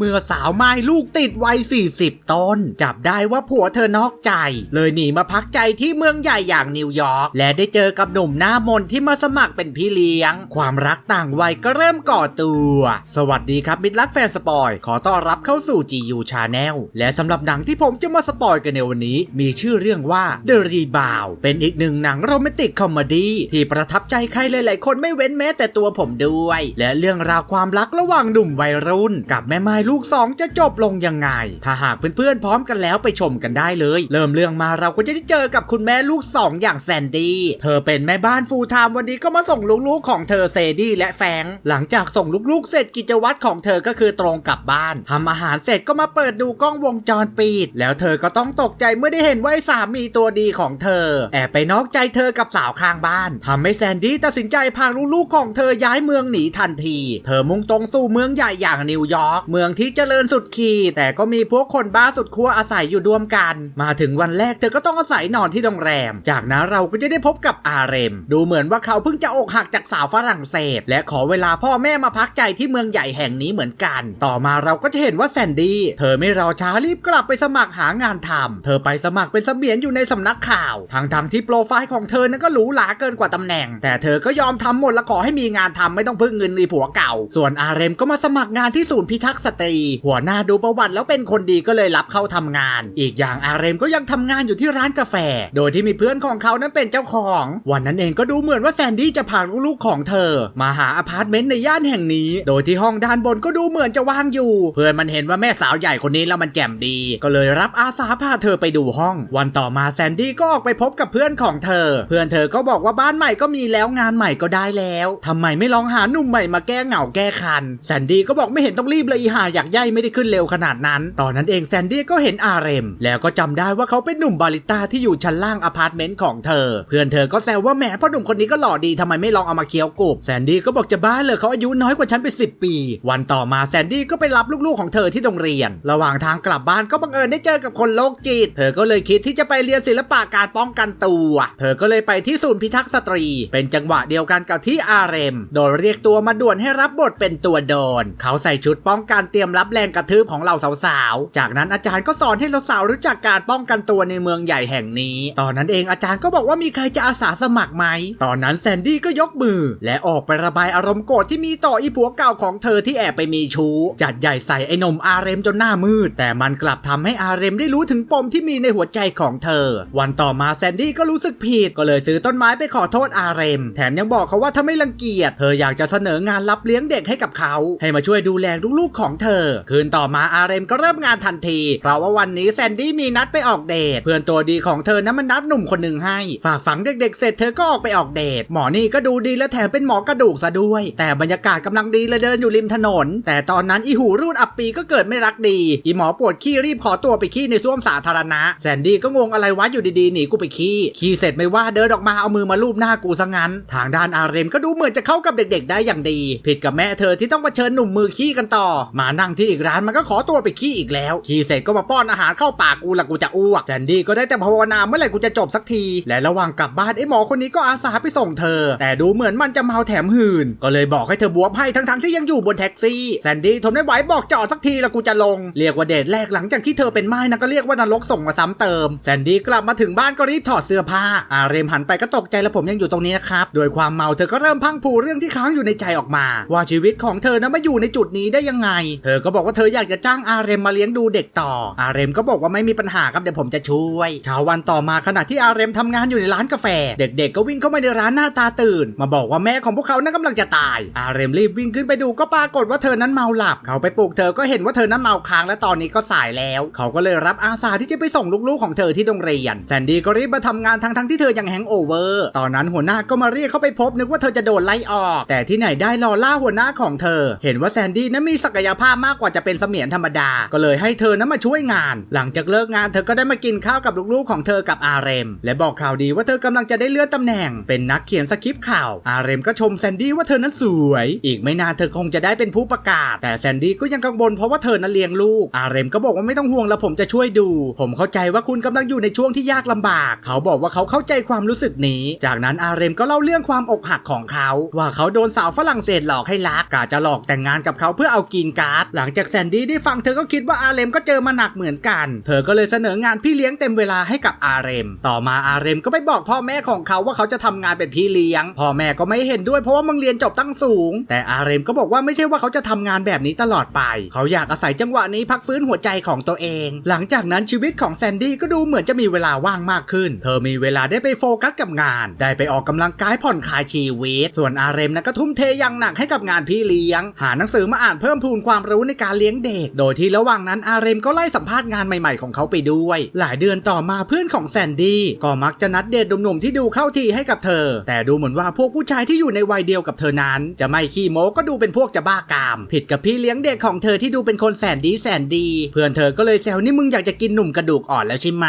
เมื่อสาวไม้ลูกติดวัย 40 ต้น จับได้ว่าผัวเธอนอกใจ เลยหนีมาพักใจที่เมืองใหญ่อย่างนิวยอร์กและได้เจอกับหนุ่มหน้ามนที่มาสมัครเป็นพี่เลี้ยง ความรักต่างวัยก็เริ่มก่อตัว สวัสดีครับมิตรรักแฟนสปอย ขอต้อนรับเข้าสู่ GU Channel และสำหรับหนังที่ผมจะมาสปอยกันในวันนี้ มีชื่อเรื่องว่า The Rebound เป็นอีกหนึ่งหนังโรแมนติกคอมเมดี้ที่ประทับใจใครหลายๆคนไม่เว้นแม้แต่ตัวผมด้วย และเรื่องราวความรักระหว่างหนุ่มวัยรุ่นกับแม่ไม้ลูกสองจะจบลงยังไง ถ้าหากเพื่อนๆพร้อมกันแล้วไปชมกันได้เลย เริ่มเรื่องมาเราก็จะได้เจอกับคุณแม่ลูกสองอย่างแซนดี้ เธอเป็นแม่บ้านฟูลไทม์วันนี้ก็มาส่งลูกๆของเธอเซดี้และแฟง หลังจากส่งลูกๆ เสร็จกิจวัตรของเธอก็คือตรงกลับบ้านทำอาหารเสร็จก็มาเปิดดูกล้องวงจรปิด แล้วเธอก็ต้องตกใจเมื่อได้เห็นว่าสามีตัวดีของเธอ แอบไปนอกใจเธอกับสาวข้างบ้านทำให้แซนดี้ตัดสินใจพาลูกๆของเธอย้ายเมืองหนีทันที เธอมุ่งตรงสู่เมืองใหญ่อย่างนิวยอร์ก เมืองที่เจริญสุดขีดแต่ก็มีพวกคนบ้าสุดขั้วอาศัยอยู่ร่วมกัน มาถึงวันแรกเธอก็ต้องอาศัยนอนที่โรงแรม จากนั้นเราก็จะได้พบกับอาเรม ดูเหมือนว่าเขาเพิ่งจะอกหักจากสาวฝรั่งเศส และขอเวลาพ่อแม่มาพักใจที่เมืองใหญ่แห่งนี้เหมือนกัน ต่อมาเราก็จะเห็นว่าแซนดี้เธอไม่รอช้ารีบกลับไปสมัครหางานทำเธอไปสมัครเป็นเสมียนอยู่ในสำนักข่าวทั้งทที่โปรไฟล์ของเธอนั้นก็หรูหราเกินกว่าตำแหน่ง แต่เธอก็ยอมทำหมดและขอให้มีงานทำไม่ต้องพึ่งเงินในผัวเก่า ส่วนอาเรมก็มาสมัครงานที่ศูนย์พิทักษ์สตรี หัวหน้าดูประวัติแล้วเป็นคนดีก็เลยรับเข้าทำงาน อีกอย่างอาเรมก็ยังทำงานอยู่ที่ร้านกาแฟ โดยที่มีเพื่อนของเขานั้นเป็นเจ้าของ วันนั้นเองก็ดูเหมือนว่าแซนดี้จะพาลูกๆของเธอ มาหาอพาร์ตเมนต์ในย่านแห่งนี้ โดยที่ห้องด้านบนก็ดูเหมือนจะว่างอยู่ เพื่อนมันเห็นว่าแม่สาวใหญ่คนนี้แล้วมันแจ่มดี ก็เลยรับอาสาพาเธอไปดูห้อง วันต่อมาแซนดี้ก็ออกไปพบกับเพื่อนของเธอ เพื่อนเธอก็บอกว่าบ้านใหม่ก็มีแล้วงานใหม่ก็ได้แล้วทำไมไม่ลองหาหนุ่มใหม่มาแก้เหงาแก้คันแซนดี้ก็บอกไม่เห็นต้องรีบเลยอีหาอยากย่ไม่ได้ขึ้นเร็วขนาดนั้น ตอนนั้นเองแซนดี้ก็เห็นอาเรม แล้วก็จำได้ว่าเขาเป็นหนุ่มบาริต้าที่อยู่ชั้นล่างอพาร์ตเมนต์ของเธอ เพื่อนเธอก็แซวว่าแหมพ่อหนุ่มคนนี้ก็หล่อดีทำไมไม่ลองเอามาเคี้ยวกรุบแซนดี้ก็บอกจะบ้าเลยเขาอายุน้อยกว่าฉันไป10 ปี วันต่อมาแซนดี้ก็ไปรับลูกๆของเธอที่โรงเรียน ระหว่างทางกลับบ้านก็บังเอิญได้เจอกับคนโรคจิต เธอก็เลยคิดที่จะไปเรียนศิลปะการป้องกันตัว เธอก็เลยไปที่ศูนย์พิทักษ์สตรี เป็นจังหวะเดียวกันกับที่อาเรม โดยเรียกตัวมาด่วนให้รับบทเป็นตัวโดน เขาใส่ชุดป้องกันเตรียมรับแรงกระทืบของเหล่าสาวๆ จากนั้นอาจารย์ก็สอนให้สาวๆรู้จักการป้องกันตัวในเมืองใหญ่แห่งนี้ ตอนนั้นเองอาจารย์ก็บอกว่ามีใครจะอาสาสมัครไหม ตอนนั้นแซนดี้ก็ยกมือ และออกไประบายอารมณ์โกรธที่มีต่ออีผัวเก่าของเธอที่แอบไปมีชู้ จัดใหญ่ใส่ไอ้นมอาเรมจนหน้ามืด แต่มันกลับทำให้อาเรมได้รู้ถึงปมที่มีในหัวใจของเธอ วันต่อมาแซนดี้ก็รู้สึกผิดก็เลยซื้อต้นไม้ไปขอโทษอาเรม แถมยังบอกเขาว่าถ้าไม่รังเกียจเธออยากจะเสนองานรับเลี้ยงเด็กให้กับเขา ให้มาช่วยดูแลลูกๆของเธอ คืนต่อมาอาเรมก็เริ่มงานทันที เพราะว่าวันนี้แซนดี้มีนัดไปออกเดท เพื่อนตัวดีของเธอนั้นมันนัดหนุ่มคนหนึ่งให้ ฝากฝังเด็กๆ เสร็จเธอก็ออกไปออกเดท หมอนี่ก็ดูดีและแถมเป็นหมอกระดูกซะด้วย แต่บรรยากาศกำลังดีเลยเดินอยู่ริมถนน แต่ตอนนั้นอีหูรูดอับปีก็เกิดไม่รักดี อีหมอปวดขี้รีบขอตัวไปขี้ในส้วมสาธารณะ แซนดี้ก็งงอะไรวะอยู่ดีๆหนีกูไปขี้ขี้เสร็จไม่ว่าเดินออกมาเอามือมาลูบหน้ากูซะงั้น ทางด้านอาเรมก็ดูเหมือนจะเข้ากับเด็ก ๆ ได้อย่างดี ผิดกับแม่เธอที่ต้องมาเชิญหนุ่มมือขี้กันต่อมานั่งที่อีกร้านมันก็ขอตัวไปขี้อีกแล้ว ขี้เสร็จก็มาป้อนอาหารเข้าปากกูละกูจะอ้วกแซนดี้ก็ได้แต่ภาวนาเมื่อไหร่กูจะจบสักที และระหว่างกลับบ้านไอ้หมอคนนี้ก็อาสาไปส่งเธอ แต่ดูเหมือนมันจะเมาแถมหื่นก็เลยบอกให้เธอบวบให้ทั้งๆที่ยังอยู่บนแท็กซี่แซนดี้ทนไม่ไหวบอกจอดสักทีละกูจะลง เรียกว่าเดทแรกหลังจากที่เธอเป็นไม้นะก็เรียกว่านรกส่งมาซ้ำเติมแซนดี้กลับมาถึงบ้านก็รีบถอดเสื้อผ้าอาเรมหันไปก็ตกใจแล้วผมยังอยู่ตรงนี้นะครับโดยความเมาเธอก็เริ่มพังผูเรื่องที่ค้างอยู่ในใจออกมา ว่าชีวิตของเธอนะมาอยู่ในจุดนี้ได้ยังไง เธธอก็บอกว่าเธออยากจะจ้างอาเรมมาเลี้ยงดูเด็กต่อ อาเรมก็บอกว่าไม่มีปัญหาครับเดี๋ยวผมจะช่วยเช้าวันต่อมาขณะที่อาเรมทำงานอยู่ในร้านกาแฟ เด็กๆก็วิ่งเข้ามาในร้านหน้าตาตื่น มาบอกว่าแม่ของพวกเขานั้นกำลังจะตาย อาเรมรีบวิ่งขึ้นไปดูก็ปรากฏว่าเธอนั้นเมาหลับ เขาไปปลุกเธอก็เห็นว่าเธอนั้นเมาค้างและตอนนี้ก็สายแล้ว เขาก็เลยรับอาสาที่จะไปส่งลูกๆของเธอที่โรงเรียนแซนดี้ก็รีบมาทำงานทั้งๆที่เธอยังแฮงโอเวอร์ตอนนั้นหัวหน้าก็มาเรียกเขาไปพบนึกว่าเธอจะโดนไล่ออก แต่ที่ไหนได้ลอล่าหัวหน้าของเธอ เห็นว่าแซนดี้นั้นมีศักยภาพมากกว่าจะเป็นเสมียนธรรมดา ก็เลยให้เธอนั้นมาช่วยงาน หลังจากเลิกงานเธอก็ได้มากินข้าวกับลูกๆของเธอกับอาเรม และบอกข่าวดีว่าเธอกำลังจะได้เลื่อนตำแหน่ง เป็นนักเขียนสคริปต์ข่าว อาเรมก็ชมแซนดี้ว่าเธอนั้นสวย อีกไม่นานเธอคงจะได้เป็นผู้ประกาศ แต่แซนดี้ก็ยังกังวลเพราะว่าเธอนั้นเลี้ยงลูก อาเรมก็บอกว่าไม่ต้องห่วงแล้วผมจะช่วยดู ผมเข้าใจว่าคุณกำลังอยู่ในช่วงที่ยากลำบาก เขาบอกว่าเขาเข้าใจความรู้สึกนี้ จากนั้นอาเรมก็เล่าเรื่องความอกหักของเขา ว่าเขาโดนสาวฝรั่งเศสหลอกให้รักกะจะหลอกแต่งงานกับเขาเพื่อเอากินการ์ดหลังจากแซนดี้ได้ฟังเธอก็คิดว่าอาเรมก็เจอมาหนักเหมือนกัน เธอก็เลยเสนองานพี่เลี้ยงเต็มเวลาให้กับอาเรม ต่อมาอาเรมก็ไปบอกพ่อแม่ของเขาว่าเขาจะทำงานเป็นพี่เลี้ยง พ่อแม่ก็ไม่เห็นด้วยเพราะว่ามึงเรียนจบตั้งสูง แต่อาเรมก็บอกว่าไม่ใช่ว่าเขาจะทำงานแบบนี้ตลอดไป เขาอยากอาศัยจังหวะนี้พักฟื้นหัวใจของตัวเอง หลังจากนั้นชีวิตของแซนดี้ก็ดูเหมือนจะมีเวลาว่างมากขึ้น เธอมีเวลาได้ไปโฟกัสกับงาน ได้ไปออกกำลังกายผ่อนคลายชีวิต ส่วนอาเรมนะก็ทุ่มเทอย่างหนักให้กับงานพี่เลี้ยง หาหนังสือมาอ่านเพิ่มพูนความรู้ในการเลี้ยงเด็ก โดยที่ระหว่างนั้นอาเรมก็ไล่สัมภาษณ์งานใหม่ๆของเขาไปด้วย หลายเดือนต่อมาเพื่อนของแซนดี้ก็มักจะนัดเดทหนุ่มๆที่ดูเข้าทีให้กับเธอ แต่ดูเหมือนว่าพวกผู้ชายที่อยู่ในวัยเดียวกับเธอนั้น จะไม่ขี้โม้ก็ดูเป็นพวกจะบ้ากาม ผิดกับพี่เลี้ยงเด็กของเธอที่ดูเป็นคนแสนดีแสนดี เพื่อนเธอก็เลยแซวนี่มึงอยากจะกินหนุ่มกระดูกอ่อนแล้วใช่ไหม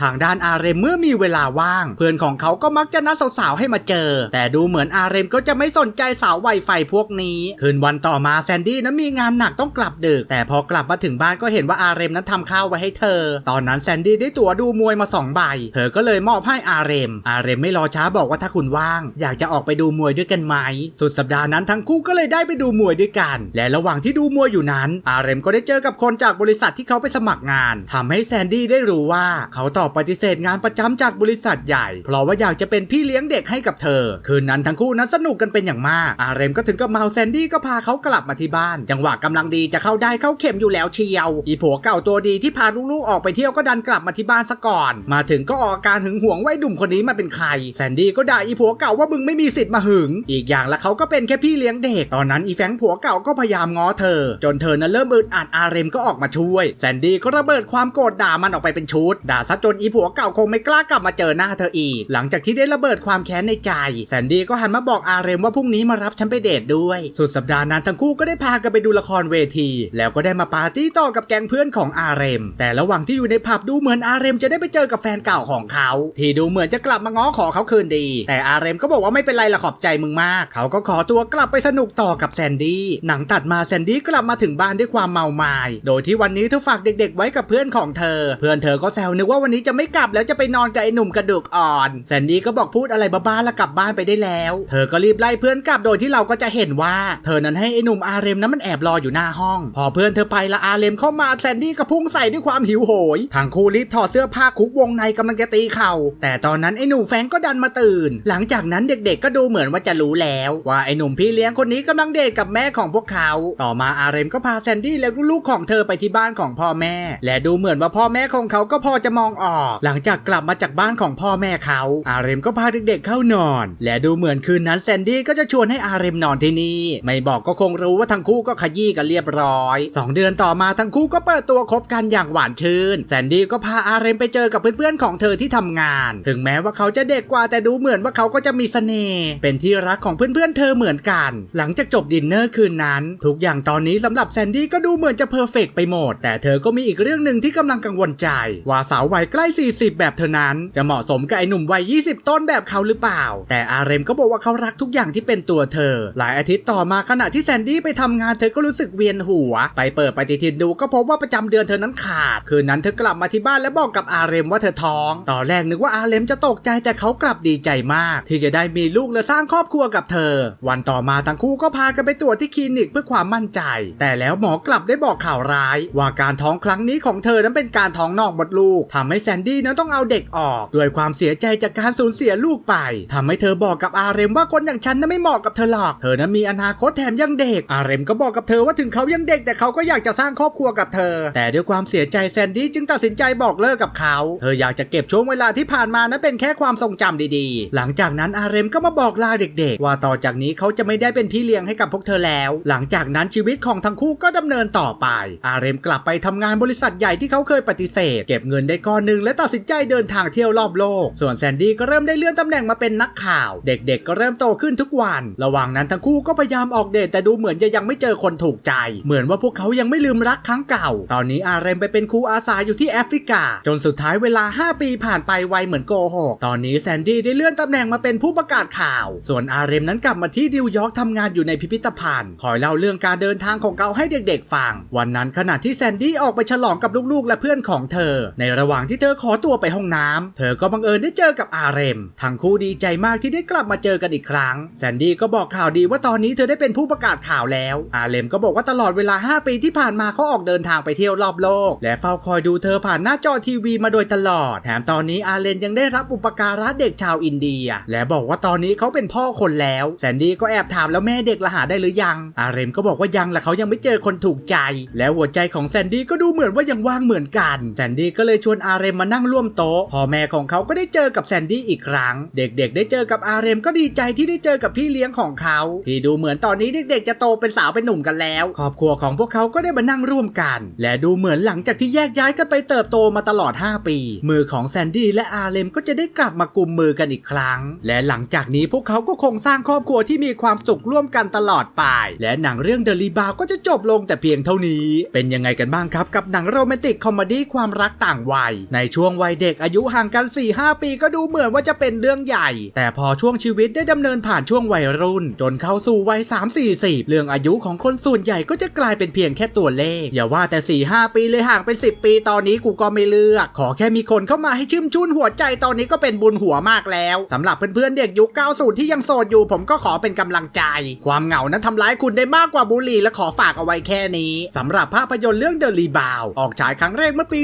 ทางด้านอาเรมเมื่อมีเวลาว่าง เพื่อนของเขาก็มักจะนัดสาวๆให้มาเจอ แต่ดูเหมือนอาเรมก็จะไม่สนใจสาววัยไฟพวกนี้ คืนวันต่อมาแซนดี้นั้นมีงานหนักต้องกลับดึก แต่พอกลับมาถึงบ้านก็เห็นว่าอาเรมนั้นทำข้าวไว้ให้เธอ ตอนนั้นแซนดี้ได้ตั๋วดูมวยมาสองใบ เธอก็เลยมอบให้อาเรม อาเรมไม่รอช้าบอกว่าถ้าคุณว่าง อยากจะออกไปดูมวยด้วยกันไหม สุดสัปดาห์นั้นทั้งคู่ก็เลยได้ไปดูมวยด้วยกัน และระหว่างที่ดูมวยอยู่นั้น อาเรมก็ได้เจอกับคนจากบริษัทที่เขาไปสมัครงานทำให้แซนดี้ได้รู้ว่าเขาตอบปฏิเสธงานประจำจากบริษัทใหญ่ เพราะว่าอยากจะเป็นพี่เลี้ยงเด็กให้กับเธอ คืนนั้นทั้งคู่นั้นสนุกกันเป็นอย่างมาก อาเรมก็ถึงกับเมาแซนดี้ก็พาเขากลับมาที่บ้าน จังหวะกำลังดีจะเข้าได้เข้าเข็มอยู่แล้วเชียว อีผัวเก่าตัวดีที่พาลูกๆออกไปเที่ยวก็ดันกลับมาที่บ้านซะก่อน มาถึงก็ออกอาการหึงหวงว่าไอ้ดุ่มคนนี้มาเป็นใคร แซนดี้ก็ด่าอีผัวเก่าว่ามึงไม่มีสิทธิ์มาหึง อีกอย่างละเขาก็เป็นแค่พี่เลี้ยงเด็ก ตอนนั้นอีแฟงผัวเก่าก็พยายามง้อเธอ จนเธอนั้นเริ่มอึดอัดอารมก็ออกมาช่วย แซนดี้ก็ระเบิดความโกรธด่ามันออกไปเป็นชุด ด่าซะจนอีผัวเก่าคงไม่กล้ากลับมาเจอหน้าเธออีก หลังจากที่ได้ระเบิดความแค้นในใจ แซนดี้ก็หันมาบอกอารมว่าพรุ่งนี้มารับฉันไปเดทด้วย สุดสัปดาห์นั้นทั้งคู่ก็ได้พากันไปดูละครเวที แล้วก็ได้มาปาร์ตี้ต่อกับแก๊งเพื่อนของอาเรม แต่ระหว่างที่อยู่ในผับดูเหมือนอาเรมจะได้ไปเจอกับแฟนเก่าของเขา ที่ดูเหมือนจะกลับมาง้อขอเขาคืนดี แต่อาเรมก็บอกว่าไม่เป็นไรละขอบใจมึงมาก เขาก็ขอตัวกลับไปสนุกต่อกับแซนดี้หนังตัดมาแซนดี้กลับมาถึงบ้านด้วยความเมามาย โดยที่วันนี้เธอฝากเด็กๆ ไว้กับเพื่อนของเธอ เพื่อนเธอก็แซวนึกว่าวันนี้จะไม่กลับแล้วจะไปนอนกับไอ้หนุ่มกระดูกอ่อนแซนดี้ก็บอกพูดอะไรบ้าๆแล้วกลับบ้านไปได้แล้ว เธอก็รีบไล่เพื่อนกลับโดยที่เราก็จะเห็นว่า เธอนั้นให้ไอ้หนุ่มอาเรมนั้นมันแอบรออยู่หน้าห้อง พอเพื่อนเธอไปละอาเรมเข้ามาแซนดี้ก็พุ่งใส่ด้วยความหิวโหยทั้งคู่รีบถอดเสื้อผ้าคุกวงในกำลังจะตีเข่า แต่ตอนนั้นไอ้หนุ่มแฟงก็ดันมาตื่น หลังจากนั้นเด็กๆก็ดูเหมือนว่าจะรู้แล้ว ว่าไอ้หนุ่มพี่เลี้ยงคนนี้กำลังเดทกับแม่ของพวกเขา ต่อมาอาเรมก็พาแซนดี้และลูกๆของเธอไปที่บ้านของพ่อแม่ และดูเหมือนว่าพ่อแม่ของเขาก็พอจะมองออก หลังจากกลับมาจากบ้านของพ่อแม่เขา อาเรมก็พาเด็กๆเข้านอน และดูเหมือนคืนนั้นแซนดี้ก็จะชวนให้อาเรมนอนที่นี่ ไม่บอกก็คงรู้ว่าทั้งคู่ก็ขยี้กันเรียบร้อยสองเดือนต่อมาทั้งคู่ก็เปิดตัวคบกันอย่างหวานชื่น แซนดี้ก็พาอาเรมไปเจอกับเพื่อนๆของเธอที่ทำงาน ถึงแม้ว่าเขาจะเด็กกว่าแต่ดูเหมือนว่าเขาก็จะมีเสน่ห์เป็นที่รักของเพื่อนๆเธอเหมือนกัน หลังจากจบดินเนอร์คืนนั้น ทุกอย่างตอนนี้สำหรับแซนดี้ก็ดูเหมือนจะเพอร์เฟกไปหมด แต่เธอก็มีอีกเรื่องหนึ่งที่กำลังกังวลใจ ว่าสาววัยใกล้ 40 แบบเธอนั้น จะเหมาะสมกับไอ้หนุ่มวัย 20 ต้นแบบเขาหรือเปล่า แต่อาเรมก็บอกว่าเขารักทุกอย่างที่เป็นตัวเธอ หลายอาทิตย์ต่อมาขณะที่แซนดี้ไปทำงานเธอก็รู้สึกเวียนหัว ไปเปิดปฏิทินดูก็พบว่าประจำเดือนเธอนั้นขาด คืนนั้นเธอกลับมาที่บ้านและบอกกับอาเรมว่าเธอท้อง ตอนแรกนึกว่าอาเรมจะตกใจแต่เขากลับดีใจมาก ที่จะได้มีลูกและสร้างครอบครัวกับเธอ วันต่อมาทั้งคู่ก็พากันไปตรวจที่คลินิกเพื่อความมั่นใจ แต่แล้วหมอกลับได้บอกข่าวร้าย ว่าการท้องครั้งนี้ของเธอนั้นเป็นการท้องนอกมดลูกทำให้แซนดี้นั้นต้องเอาเด็กออกด้วยความเสียใจจากการสูญเสียลูกไปทำให้เธอบอกกับอาเรมว่าคนอย่างฉันนั้นไม่เหมาะกับเธอหรอก เธอนั้นมีอนาคตแถมยังเด็ก อาเรมก็บอกกับเธอว่าถึงเขาายังเด็กแต่เขาก็อยากจะสร้างครอบครัวกับเธอ แต่ด้วยความเสียใจแซนดี้จึงตัดสินใจบอกเลิกกับเขา เธออยากจะเก็บช่วงเวลาที่ผ่านมานั้นเป็นแค่ความทรงจำดีๆ หลังจากนั้นอาเรมก็มาบอกลาเด็ก ๆ ว่าต่อจากนี้เขาจะไม่ได้เป็นพี่เลี้ยงให้กับพวกเธอแล้ว หลังจากนั้นชีวิตของทั้งคู่ก็ดำเนินต่อไป อาเรมกลับไปทำงานบริษัทใหญ่ที่เขาเคยปฏิเสธ เก็บเงินได้ก้อนหนึ่งและตัดสินใจเดินทางเที่ยวรอบโลก ส่วนแซนดี้ก็เริ่มได้เลื่อนตำแหน่งมาเป็นนักข่าว เด็กๆ ก็เริ่มโตขึ้นทุกวัน ระหว่างนั้นทั้งคู่ก็พยายามออกเดทแต่ดูเหมือนจะยังไม่เจอคนถูกใจเหมือนว่าพวกเขายังไม่ลืมรักครั้งเก่า ตอนนี้อาเรมไปเป็นครูอาสาอยู่ที่แอฟริกา จนสุดท้ายเวลา 5 ปีผ่านไปไวเหมือนโกหก ตอนนี้แซนดี้ได้เลื่อนตำแหน่งมาเป็นผู้ประกาศข่าว ส่วนอาเรมนั้นกลับมาที่นิวยอร์กทำงานอยู่ในพิพิธภัณฑ์ คอยเล่าเรื่องการเดินทางของเขาให้เด็กๆฟัง วันนั้นขณะที่แซนดี้ออกไปฉลองกับลูกๆ และเพื่อนของเธอ ในระหว่างที่เธอขอตัวไปห้องน้ำเธอก็บังเอิญได้เจอกับอาเรม ทั้งคู่ดีใจมากที่ได้กลับมาเจอกันอีกครั้ง แซนดี้ก็บอกข่าวดีว่าตอนนี้เธอได้เป็นผู้ประกาศข่าวแล้ว อาเรมก็บอกว่าตลอดเวลา 5 ปีที่ผ่านมาเขาออกเดินทางไปเที่ยวรอบโลก และเฝ้าคอยดูเธอผ่านหน้าจอทีวีมาโดยตลอด แถมตอนนี้อาเลนยังได้รับอุปการะเด็กชาวอินเดีย และบอกว่าตอนนี้เขาเป็นพ่อคนแล้วแซนดี้ก็แอบถามแล้วแม่เด็กละหาได้หรือยัง อาเรมก็บอกว่ายังและเขายังไม่เจอคนถูกใจ แล้วหัวใจของแซนดี้ก็ดูเหมือนว่ายังว่างเหมือนกันแซนดี้ก็เลยชวนอาเรมมานั่งร่วมโต๊ะพ่อแม่ของเขาก็ได้เจอกับแซนดี้อีกครั้ง เด็กๆ ได้เจอกับอาเรมก็ดีใจที่ได้เจอกับพี่เลี้ยงของเขา ที่ดูเหมือนตอนนี้เด็กๆจะโตเป็นสาวเป็นหนุ่มกันแล้วครอบครัวของพวกเขาก็ได้มานั่งร่วมกัน และดูเหมือนหลังจากที่แยกย้ายกันไปเติบโตมาตลอด 5 ปี มือของแซนดี้และอาเรมก็จะได้กลับมากุมมือกันอีกครั้ง และหลังจากนี้พวกเขาก็คงสร้างครอบครัวที่มีความสุขร่วมกันตลอดไป และหนังเรื่องเดลีบาก็จะจบลงแต่เพียงเท่านี้ เป็นยังไงกันบ้างครับกับหนังโรแมนติกคอมเมดี้ความรักต่างวัย ในช่วงวัยเด็กอายุห่างกัน 4-5 ปีก็ดูเหมือนว่าจะเป็นเรื่องใหญ่ แต่พอช่วงชีวิตได้ดำเนินผ่านช่วงวัยรุ่น จนเข้าสู่วัย3-4-0 เรื่องอายุของคนส่วนใหญ่ก็็จะกลายเป็นเพียงแค่ตัวเลข อย่าว่าแต่4-5ปีเลยห่างเป็น 10 ปีตอนนี้กูก็ไม่เลือก ขอแค่มีคนเข้ามาให้ชื่มชุนหัวใจตอนนี้ก็เป็นบุญหัวมากแล้วสำหรับเพื่อนๆเด็กยุค90ที่ยังโสดอยู่ ผมก็ขอเป็นกำลังใจ ความเหงานั้นทำร้ายคุณได้มากกว่าบุหรี่และขอฝากเอาไว้แค่นี้สำหรับภาพยนตร์เรื่อง The Rebound ออกฉายครั้งแรกเมื่อปี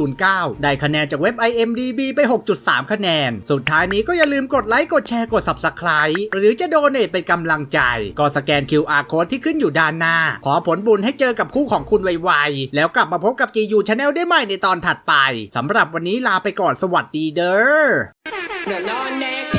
2009 ได้คะแนนจากเว็บ IMDB ไป 6.3 คะแนน สุดท้ายนี้ก็อย่าลืมกดไลค์กดแชร์กด Subscribe หรือจะโดเนทเป็นกำลังใจ ก็สแกน QR Code ที่ขึ้นอยู่ด้านหน้าขอผลบุญให้เจอกับคู่ของคุณไวๆ แล้วกลับมาพบกับ GU Channel ได้ใหม่ในตอนถัดไปสำหรับวันนี้ลาไปก่อนสวัสดีเด้อ